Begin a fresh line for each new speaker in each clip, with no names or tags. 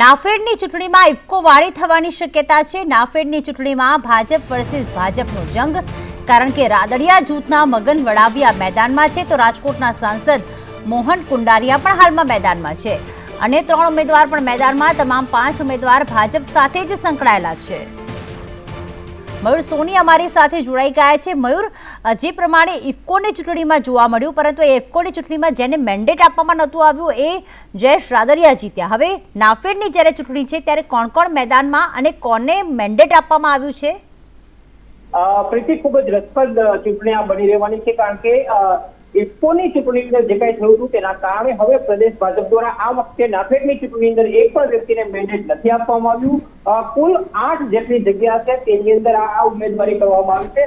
નાફેડની ચૂંટણીમાં ઇફકો વાળી થવાની શક્યતા છે. નાફેડની ચૂંટણીમાં ભાજપ વર્સિસ ભાજપનો જંગ. કારણ કે રાદડિયા જૂથના મગન વડાવિયા મેદાનમાં છે તો રાજકોટના સાંસદ મોહન કુંડારિયા પણ હાલમાં મેદાનમાં છે. અને ત્રણ ઉમેદવાર પણ મેદાનમાં, તમામ પાંચ ઉમેદવાર ભાજપ સાથે જ સંકળાયેલા છે. મયુર સોની અમારી સાથે જોડાઈ ગયા છે. મયુર જે પ્રમાણે ઇફકોની ચૂંટણીમાં જોવા મળ્યું, પરંતુ એ ઇફકોની ચૂંટણીમાં જેને મેન્ડેટ આપવામાં નહોતું આવ્યું એ જયેશ રાદડિયા જીત્યા. હવે નાફેડની જ્યારે ચૂંટણી છે, ત્યારે કોણ કોણ મેદાનમાં અને કોને મેન્ડેટ આપવામાં આવ્યું છે?
પ્રીતિ, ખૂબ જ રસપ્રદ ચૂંટણી આ બની રહેવાની છે, કારણ કે ઇફકોની ચૂંટણીની અંદર જે કાંઈ થયું હતું તેના કારણે હવે પ્રદેશ ભાજપ દ્વારા આ વખતે નાફેડની ચૂંટણીની અંદર એક પણ વ્યક્તિને મેન્ડેટ નથી આપવામાં આવ્યું. કુલ આઠ જેટલી જગ્યા છે તેની અંદર આ ઉમેદવારી કરવામાં આવી છે.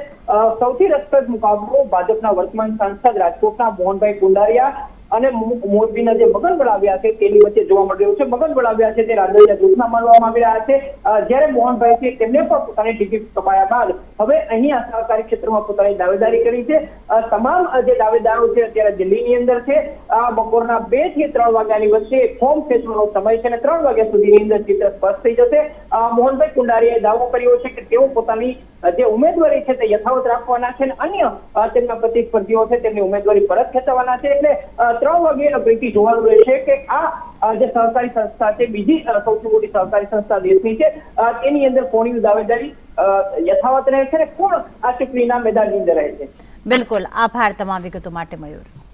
સૌથી રસપ્રદ મુકાબલો ભાજપના વર્તમાન સાંસદ રાજકોટના મોહનભાઈ કુંડારિયા અને મોરબીના જે મગન બળાવ્યા છે તેની વચ્ચે જોવા મળી રહ્યું છે. મગન બળાવ્યા છે તે રાદડિયા જૂથના માનવામાં આવી રહ્યા છે. જ્યારે મોહનભાઈ છે તેમને પણ પોતાની ટિકિટ કપાયા બાદ હવે અહીંયા સહકારી ક્ષેત્રમાં પોતાની દાવેદારી કરી છે. તમામ જે દાવેદારો છે અત્યારે દિલ્હીની અંદર છે. આ બપોરના બેથી ત્રણ વાગ્યાની વચ્ચે ફોર્મ ખેંચવાનો સમય છે અને ત્રણ વાગ્યા સુધીની અંદર ચિત્ર સ્પષ્ટ થઈ જશે. મોહનભાઈ કુંડારીએ દાવો કર્યો છે કે તેઓ પોતાની જે ઉમેદવારી છે તે યથાવત રાખવાના છે અને અન્ય તેમના પ્રતિસ્પર્ધીઓ છે તેમની ઉમેદવારી પરત ખેંચવાના છે. એટલે ત્રણ વાગે પ્રીતિ જોવાનું રહેશે કે આ જે સહકારી સંસ્થા છે, બીજી સૌથી મોટી સહકારી સંસ્થા દેશની છે તેની અંદર કોની દાવેદારી યથાવત રહે છે અને કોણ આ ચૂંટણીના મેદાનની અંદર રહે છે.
બિલકુલ. આભાર તમામ વિગતો માટે, મયુર.